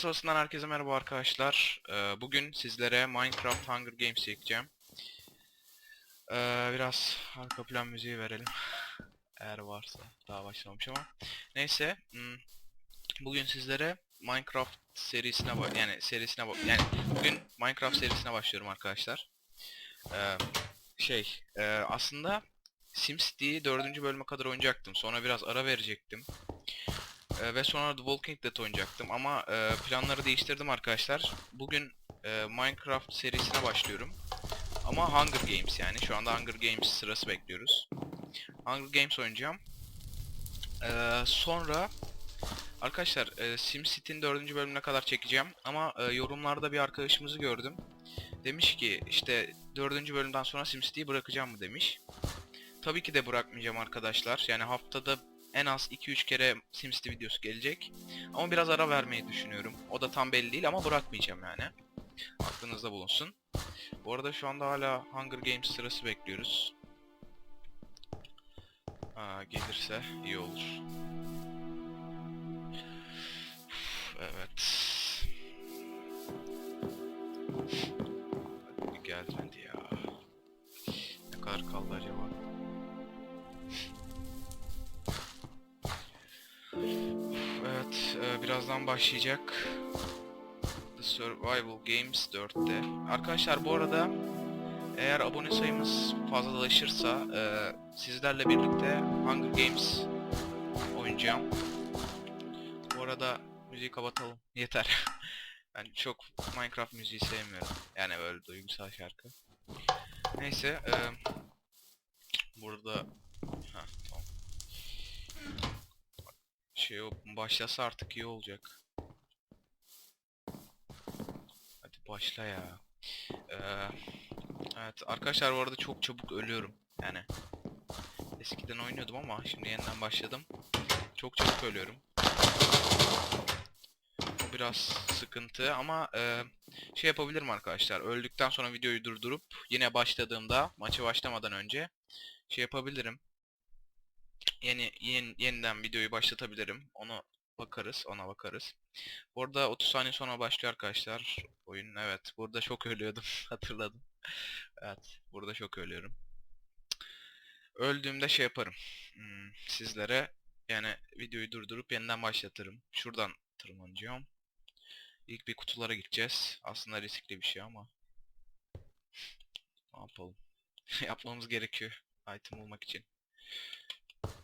Kasabasından herkese merhaba arkadaşlar. Ee, bugün sizlere Minecraft Hunger Games çekeceğim. Ee, biraz arka plan müziği verelim. Eğer varsa daha başlamamış ama. Neyse. hmm, Bugün sizlere Minecraft serisine ba- yani serisine ba- yani bugün Minecraft serisine başlıyorum arkadaşlar. Ee, şey e, aslında SimCity'yi 4. bölüme kadar oynayacaktım. Sonra biraz ara verecektim. Ee, ve sonra The Walking Dead oynayacaktım ama e, planları değiştirdim arkadaşlar. Bugün e, Minecraft serisine başlıyorum. Ama Hunger Games yani. Şu anda Hunger Games sırası bekliyoruz. Hunger Games oynayacağım. Ee, sonra arkadaşlar e, SimCity'nin 4. bölümüne kadar çekeceğim ama e, yorumlarda bir arkadaşımızı gördüm. Demiş ki işte 4. bölümden sonra SimCity'yi bırakacağım mı demiş. Tabii ki de bırakmayacağım arkadaşlar. Yani haftada en az 2-3 kere SimCity videosu gelecek. Ama biraz ara vermeyi düşünüyorum. O da tam belli değil ama bırakmayacağım yani. Aklınızda bulunsun. Bu arada şu anda hala Hunger Games sırası bekliyoruz. Aa, gelirse iyi olur. Birazdan başlayacak. The Survival Games 4'te. Arkadaşlar bu arada eğer abone sayımız fazlalaşırsa e, sizlerle birlikte Hunger Games oynayacağım. Bu arada müziği kapatalım. Yeter. ben çok Minecraft müziği sevmiyorum. Yani böyle duygusal şarkı. Neyse, e, burada ha tamam. Şey başlasa artık iyi olacak. Hadi başla ya. Ee, evet arkadaşlar bu arada çok çabuk ölüyorum. Yani eskiden oynuyordum ama şimdi yeniden başladım. Çok çabuk ölüyorum. O biraz sıkıntı ama e, şey yapabilirim arkadaşlar. Öldükten sonra videoyu durdurup yine başladığımda maçı başlamadan önce şey yapabilirim. Yeni, yeni yeniden videoyu başlatabilirim. Onu bakarız, ona bakarız. Bu arada 30 saniye sonra başlıyor arkadaşlar oyun. Evet, burada çok ölüyordum. Hatırladım. Evet, burada çok ölüyorum. Öldüğümde şey yaparım. Hmm, sizlere yani videoyu durdurup yeniden başlatırım. Şuradan tırmanacağım. İlk bir kutulara gideceğiz. Aslında riskli bir şey ama. Ne yapalım? Yapmamız gerekiyor. Item bulmak için.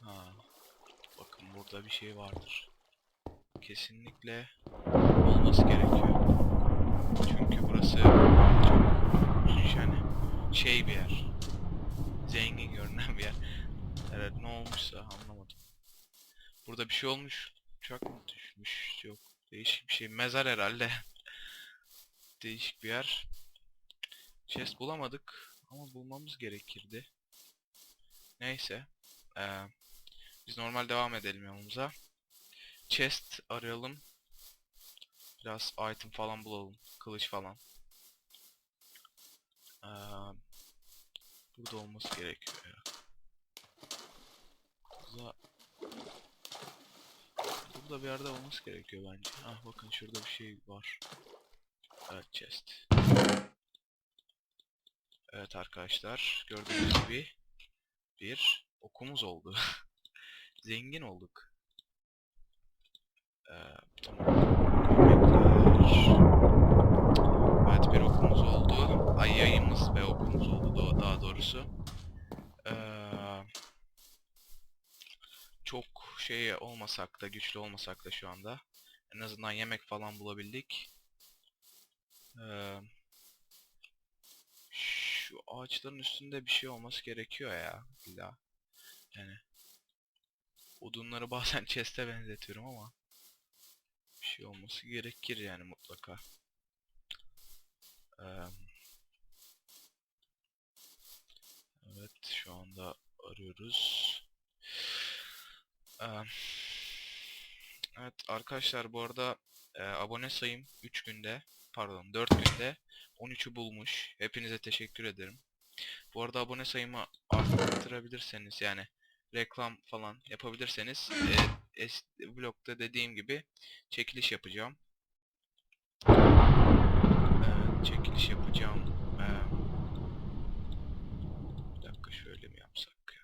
Ha. Bakın burada bir şey vardır. Kesinlikle olması gerekiyor. Çünkü burası çok yani şey bir yer. Zengin görünen bir yer. Evet ne olmuşsa anlamadım. Burada bir şey olmuş. Uçak mı düşmüş? Yok. Değişik bir şey. Mezar herhalde. Değişik bir yer. Chest bulamadık. Ama bulmamız gerekirdi. Neyse. Ee, biz normal devam edelim yolumuza. Chest arayalım. Biraz item falan bulalım. Kılıç falan. Ee, burada olması gerekiyor ya. Burada, burada bir yerde olması gerekiyor bence. Ah bakın şurada bir şey var. Evet chest. Evet arkadaşlar gördüğünüz gibi bir okumuz oldu. Zengin olduk. Ee. Evet bir okumuz oldu. Ay yayımız ve okumuz oldu daha doğrusu. Ee, çok şey olmasak da güçlü olmasak da şu anda. En azından yemek falan bulabildik. Ee, şu ağaçların üstünde bir şey olması gerekiyor ya illa. Yani Odunları bazen chest'e benzetiyorum ama bir şey olması gerekir yani mutlaka. Evet şu anda arıyoruz. Evet arkadaşlar bu arada abone sayım 3 günde pardon 4 günde 13'ü bulmuş. Hepinize teşekkür ederim. Bu arada abone sayımı arttırabilirseniz yani reklam falan yapabilirseniz e, es- vlogda dediğim gibi çekiliş yapacağım. Evet, çekiliş yapacağım. Ee, bir dakika şöyle mi yapsak ya?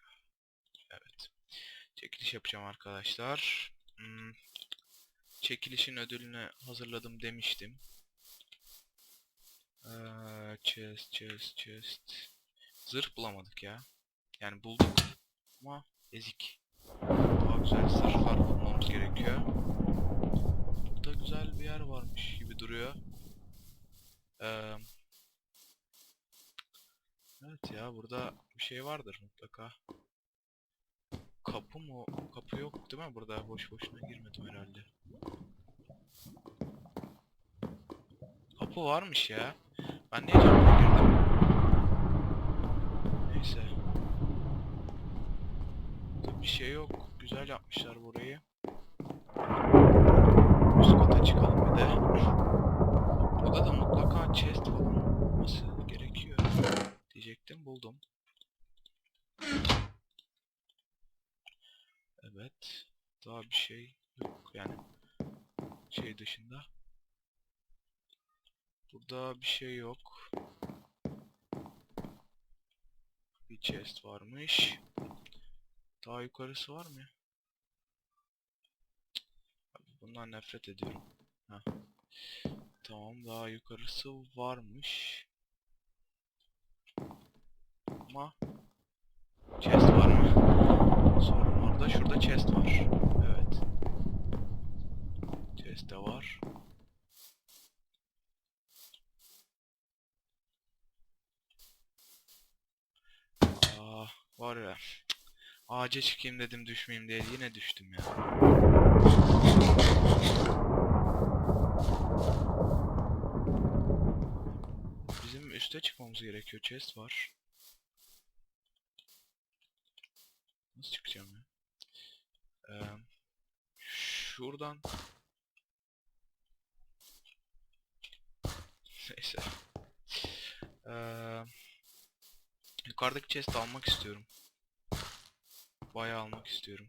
Evet. Çekiliş yapacağım arkadaşlar. Hmm, çekilişin ödülünü hazırladım demiştim. Ee, chest, chest, chest. Zırh bulamadık ya. Yani bulduk ama ezik. Daha güzel zırhlar bulmamız gerekiyor. Burada güzel bir yer varmış gibi duruyor. Ee, evet ya burada bir şey vardır mutlaka. Kapı mı? Kapı yok değil mi? Burada boş boşuna girmedim herhalde. Kapı varmış ya. Ben niye camdan girdim? Neyse. Bir şey yok. Güzel yapmışlar burayı. Üst kata çıkalım bir de. Burada da mutlaka chest falan olması gerekiyor. Diyecektim buldum. Evet. Daha bir şey yok yani. Şey dışında. Burada bir şey yok. Bir chest varmış. Daha yukarısı var mı? ya? Abi bundan nefret ediyorum. Heh. Tamam daha yukarısı varmış. Ama chest var mı? Sorun orada. Şurada chest var. Evet. Chest de var. Aa, var ya. Ağaca çıkayım dedim düşmeyeyim diye yine düştüm ya. Bizim üste çıkmamız gerekiyor. Chest var. Nasıl çıkacağım ya? Ee, şuradan. Neyse. Ee, yukarıdaki chest'i almak istiyorum. Bayağı almak istiyorum.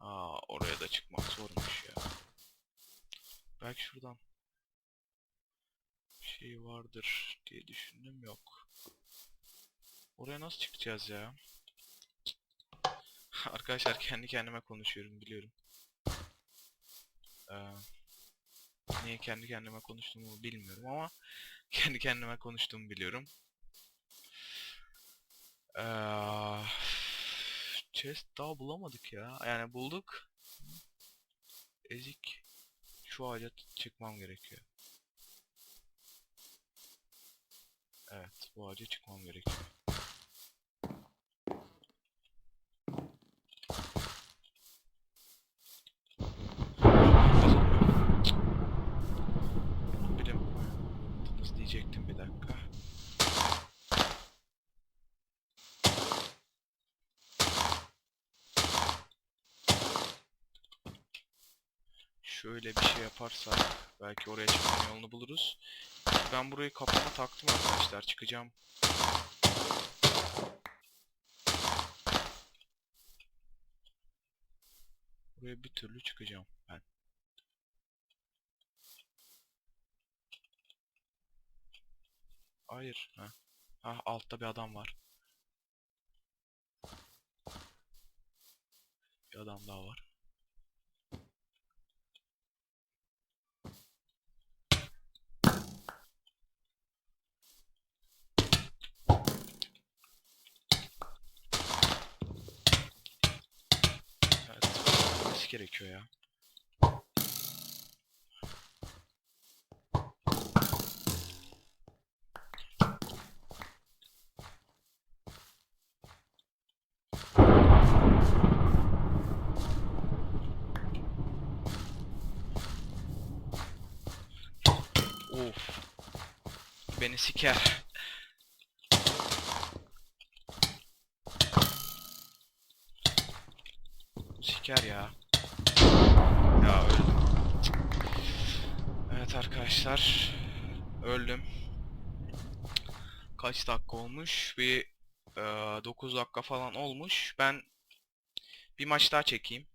Aa, oraya da çıkmak zormuş ya. Belki şuradan şey vardır diye düşündüm yok. Oraya nasıl çıkacağız ya? Arkadaşlar kendi kendime konuşuyorum biliyorum. Ee, niye kendi kendime konuştuğumu bilmiyorum ama kendi kendime konuştuğumu biliyorum. Ee, chest daha bulamadık ya. Yani bulduk. Ezik. Şu ağaca çıkmam gerekiyor. Evet, bu ağaca çıkmam gerekiyor. Kazanmıyor. Cık. Bilim. Nasıl diyecektim bir dakika. Şöyle bir şey yaparsak belki oraya çıkmanın yolunu buluruz. Ben burayı kafama taktım arkadaşlar. Çıkacağım. Buraya bir türlü çıkacağım ben. Hayır. Ha. Ha altta bir adam var. Bir adam daha var. gerekiyor ya. Of. Beni siker. Siker ya. Ya. Evet arkadaşlar. Öldüm. Kaç dakika olmuş? Bir eee, 9 dakika falan olmuş. Ben bir maç daha çekeyim.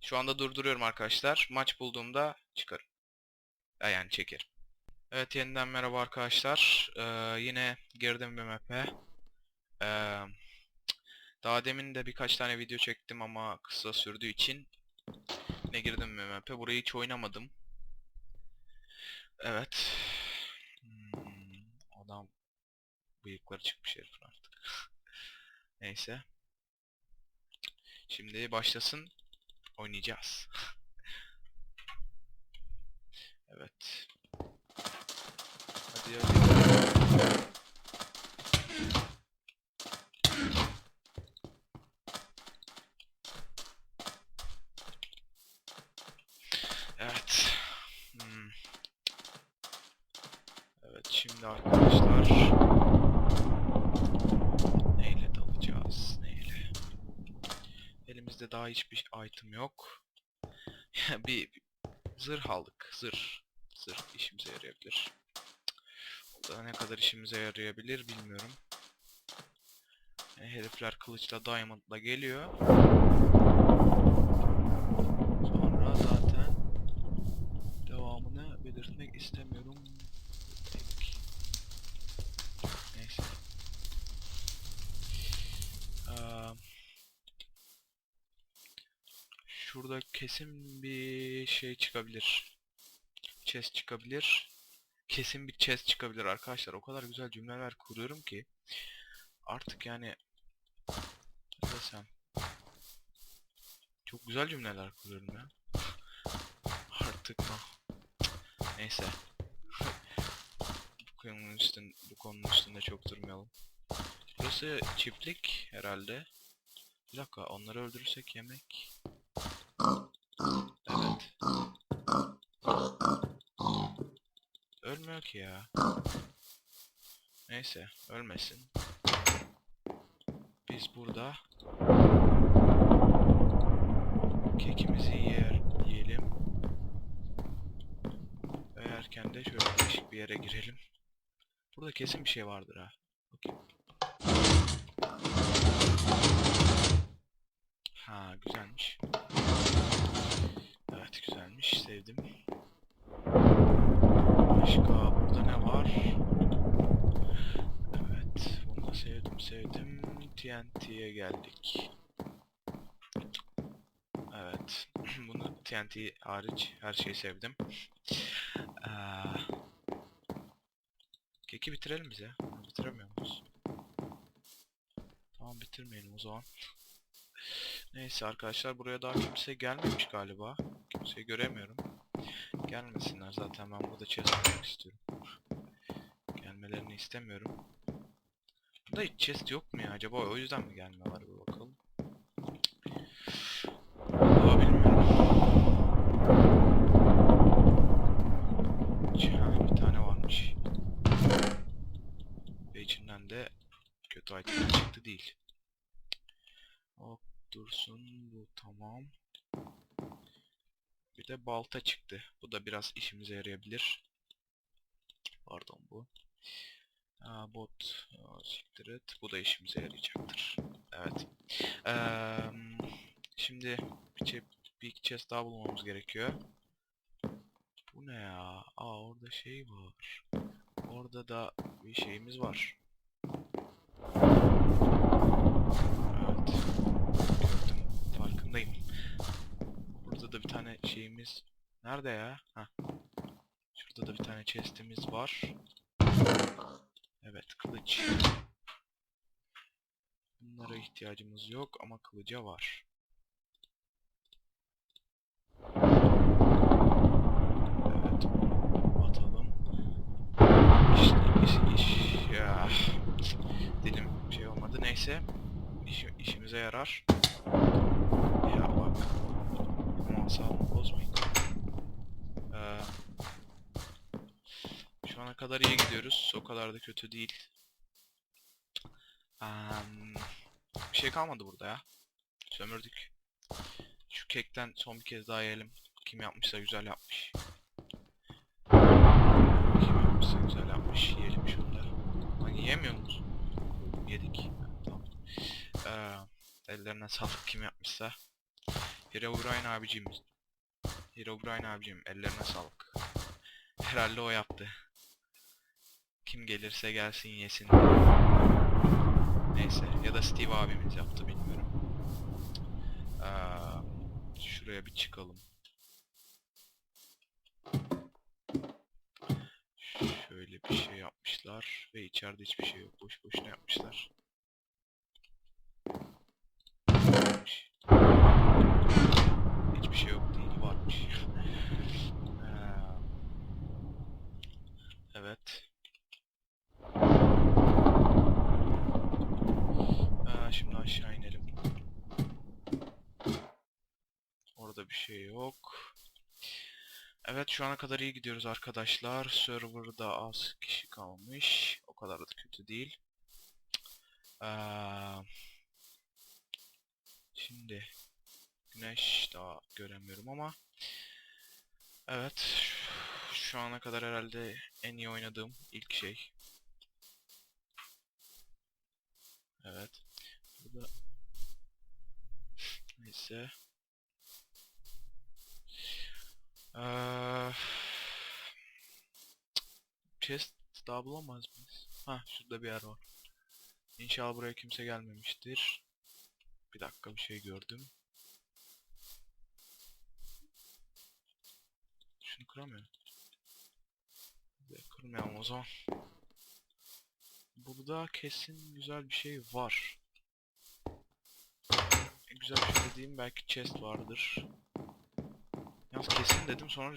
Şu anda durduruyorum arkadaşlar. Maç bulduğumda çıkarım. Ya Yani çekerim. Evet yeniden merhaba arkadaşlar. Ee, yine girdim bir map'e. Ee, daha demin de birkaç tane video çektim ama kısa sürdüğü için ne girdim map'e. Burayı hiç oynamadım. Evet. Hmm, adam bıyıkları çıkmış herifin artık. Neyse. Şimdi başlasın. Oynayacağız. evet. Hadi hadi. Evet. Hmm. Evet şimdi arkadaşlar neyle dalacağız? Neyle? Elimizde daha hiçbir item yok. bir, bir zırh aldık. Zırh. Zırh işimize yarayabilir. O da ne kadar işimize yarayabilir bilmiyorum. E, herifler kılıçla diamondla geliyor. Sonra zaten devamını belirtmek istemiyorum. Tek. Neyse. Eee, şurada kesin bir şey çıkabilir. Chest çıkabilir. Kesin bir chest çıkabilir arkadaşlar. O kadar güzel cümleler kuruyorum ki. Artık yani desem. Çok güzel cümleler kuruyorum ya. Artık? Neyse. bu konunun üstün bu konunun üstünde çok durmayalım. Burası çiftlik herhalde. Bir dakika onları öldürürsek yemek. Evet. Ölmüyor ki ya. Neyse ölmesin. Biz burada kekimizi yer, yiyelim. Ve de şöyle değişik bir yere girelim. Burada kesin bir şey vardır ha. Bakayım. Ha güzelmiş. Güzelmiş. Sevdim. Başka burada ne var? Evet. Bunu da sevdim sevdim. TNT'ye geldik. Evet. Bunu TNT hariç her şeyi sevdim. Ee, keki bitirelim bize. Bitiremiyor muyuz? Tamam bitirmeyelim o zaman. Neyse arkadaşlar buraya daha kimse gelmemiş galiba. Kimseyi göremiyorum. Gelmesinler zaten ben burada chest yapmak istiyorum. Gelmelerini istemiyorum. Burada hiç chest yok mu ya acaba o yüzden mi gelmiyorlar bir bakalım. Vallahi bilmiyorum. Ha, bir tane varmış. Ve içinden de kötü item çıktı değil. Hop dursun bu tamam. Bir de balta çıktı. Bu da biraz işimize yarayabilir. Pardon bu. Aa, bot. Siktir et. Bu da işimize yarayacaktır. Evet. Eee, şimdi bir, bir chest daha bulmamız gerekiyor. Bu ne ya? Aa orada şey var. Orada da bir şeyimiz var. Evet. Gördüm. Farkındayım. Burada da bir tane şeyimiz... Nerede ya? Hah. Şurada da bir tane chestimiz var. Evet kılıç. Bunlara ihtiyacımız yok ama kılıca var. Evet. Atalım. İşte iş, iş ya. Dilim şey olmadı neyse. İş, işimize yarar. Aman sağlığımı bozmayın. Ee, şu ana kadar iyi gidiyoruz. O kadar da kötü değil. Am, bir şey kalmadı burada ya. Sömürdük. Şu kekten son bir kez daha yiyelim. Kim yapmışsa güzel yapmış. Kim yapmışsa güzel yapmış. Yiyelim şurada. Lan yiyemiyor musun? Yedik. Tamam. Ee, ellerine sağlık kim yapmışsa. Herobrine abicim. Herobrine abicim ellerine sağlık. Herhalde o yaptı. Kim gelirse gelsin yesin. Neyse ya da Steve abimiz yaptı bilmiyorum. Ee, şuraya bir çıkalım. Şöyle bir şey yapmışlar ve içeride hiçbir şey yok. Boş boşuna yapmışlar. Hiçbir şey yok değil varmış. Ee, evet. Ee, şimdi aşağı inelim. Orada bir şey yok. Evet şu ana kadar iyi gidiyoruz arkadaşlar. Server'da az kişi kalmış. O kadar da kötü değil. Ee, şimdi güneş daha göremiyorum ama evet şu- ana kadar herhalde en iyi oynadığım ilk şey. Evet. Burada neyse. Eee, chest daha bulamaz mıyız? Ha şurada bir yer var. İnşallah buraya kimse gelmemiştir. Bir dakika bir şey gördüm. Şunu kıramıyorum. Ve Kırmayalım o zaman. Burada kesin güzel bir şey var. En güzel bir şey dediğim belki chest vardır. Yalnız kesin dedim sonra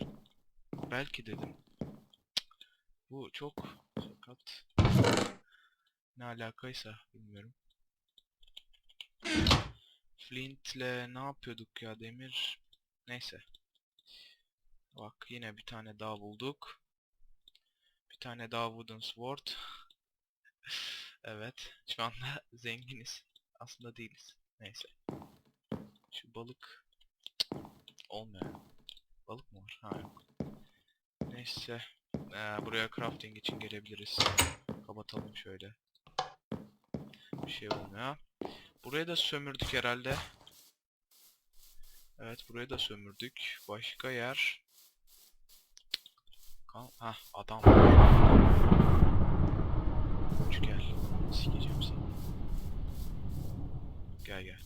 belki dedim. Bu çok sakat. Ne alakaysa bilmiyorum. Flint'le ne yapıyorduk ya demir? Neyse. Bak yine bir tane daha bulduk. Bir tane daha wooden sword. evet. Şu anda zenginiz. Aslında değiliz. Neyse. Şu balık olmuyor. Balık mı var? Ha yok. Neyse. Ee, buraya crafting için gelebiliriz. Kapatalım şöyle. Bir şey olmuyor. Burayı da sömürdük herhalde. Evet burayı da sömürdük. Başka yer. Kal ha adam. Uç gel. Sikeceğim seni. Gel gel.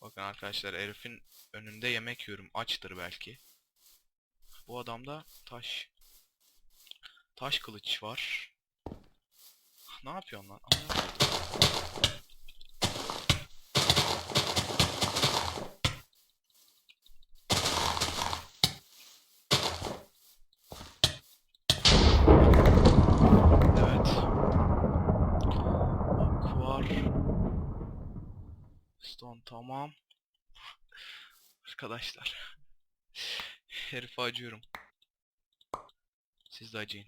Bakın arkadaşlar herifin önünde yemek yiyorum. Açtır belki. Bu adamda taş taş kılıç var. Ne yapıyorsun lan koydum. Evet. Ok var. Stone tamam. Arkadaşlar. Herife acıyorum. Siz de acıyın.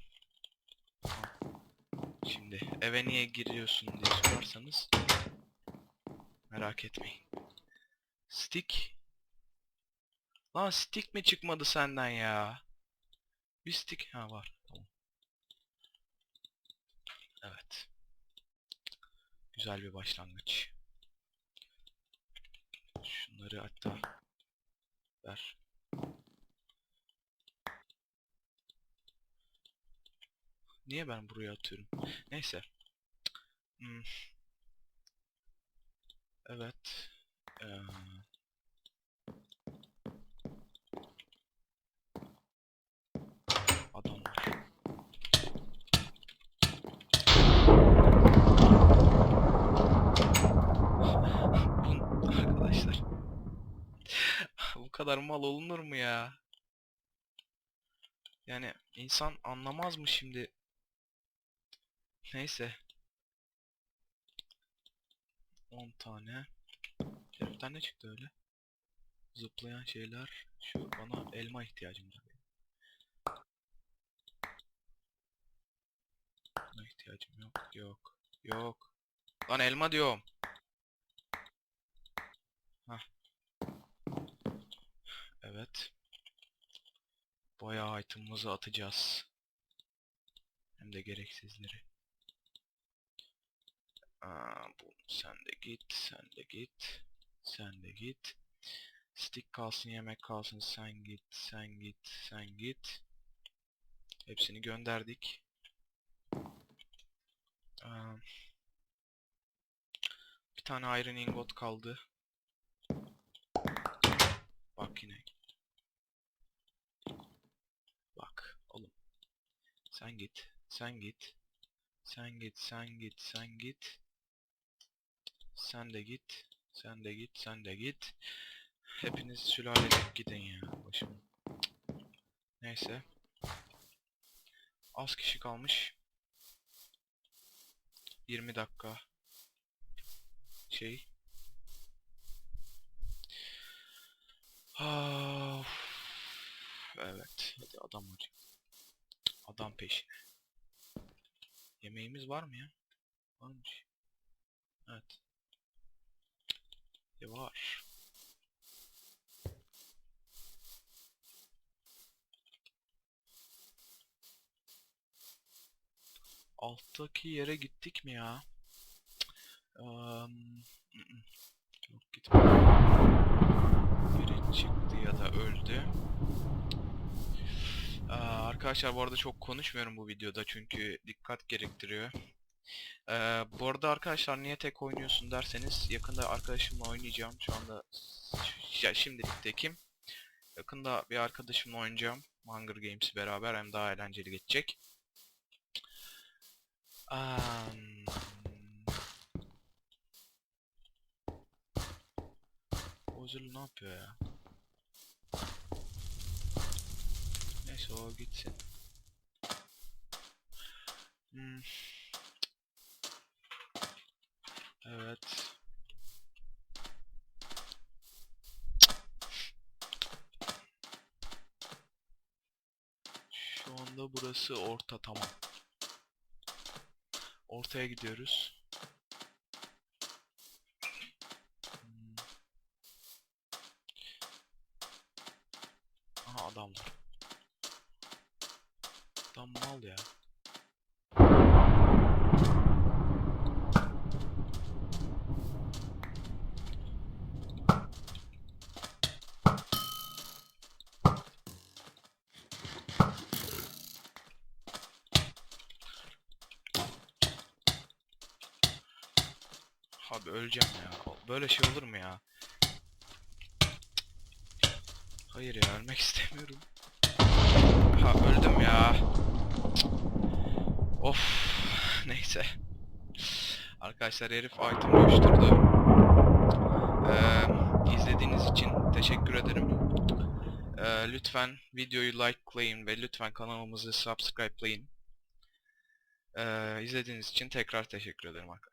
Şimdi eve niye giriyorsun diye sorarsanız merak etmeyin. Stick. Lan stick mi çıkmadı senden ya? Bir stick ha var. Evet. Güzel bir başlangıç. Şunları hatta ver. Niye ben buraya atıyorum? Neyse. Hmm. Evet. Ee, kadar mal olunur mu ya? Yani insan anlamaz mı şimdi? Neyse. 10 tane. Bir tane çıktı öyle. Zıplayan şeyler. Şu bana elma ihtiyacım var. Buna ihtiyacım yok. Yok. Yok. Lan elma diyorum. Hah. Evet. Bayağı item'ımızı atacağız. Hem de gereksizleri. Aa, bu sen de git, sen de git, sen de git. Stick kalsın, yemek kalsın, sen git, sen git, sen git. Hepsini gönderdik. Aa, bir tane iron ingot kaldı. Bak yine. Bak oğlum. Sen git, sen git. Sen git, sen git, sen git. Sen de git, sen de git, sen de git. Hepiniz sülalecek gidin ya başım. Neyse. Az kişi kalmış. 20 dakika. Şey. Of. Evet. Hadi adam arayayım. Adam peşine. Yemeğimiz var mı ya? Varmış. Evet. E var. Alttaki yere gittik mi ya? I-ı. Yok gitmedik. Biri çıktı ya da öldü. Arkadaşlar bu arada çok konuşmuyorum bu videoda çünkü dikkat gerektiriyor. Ee, bu arada arkadaşlar niye tek oynuyorsun derseniz yakında arkadaşımla oynayacağım. Şu anda ya şimdilik tekim. Yakında bir arkadaşımla oynayacağım. Hunger Games'i beraber hem daha eğlenceli geçecek. Am, Ozil ne yapıyor ya? Neyse o gitsin. Hmm. Evet. Şu anda burası orta tamam. Ortaya gidiyoruz. Hmm. Aha adam var. Adam mal ya. Abi öleceğim ya. Böyle şey olur mu ya? Hayır ya ölmek istemiyorum. Ha öldüm ya. Of. Neyse. Arkadaşlar herif item oluşturdu. Ee, izlediğiniz için teşekkür ederim. Ee, lütfen videoyu likelayın ve lütfen kanalımızı subscribe'layın. Ee, izlediğiniz için tekrar teşekkür ederim arkadaşlar.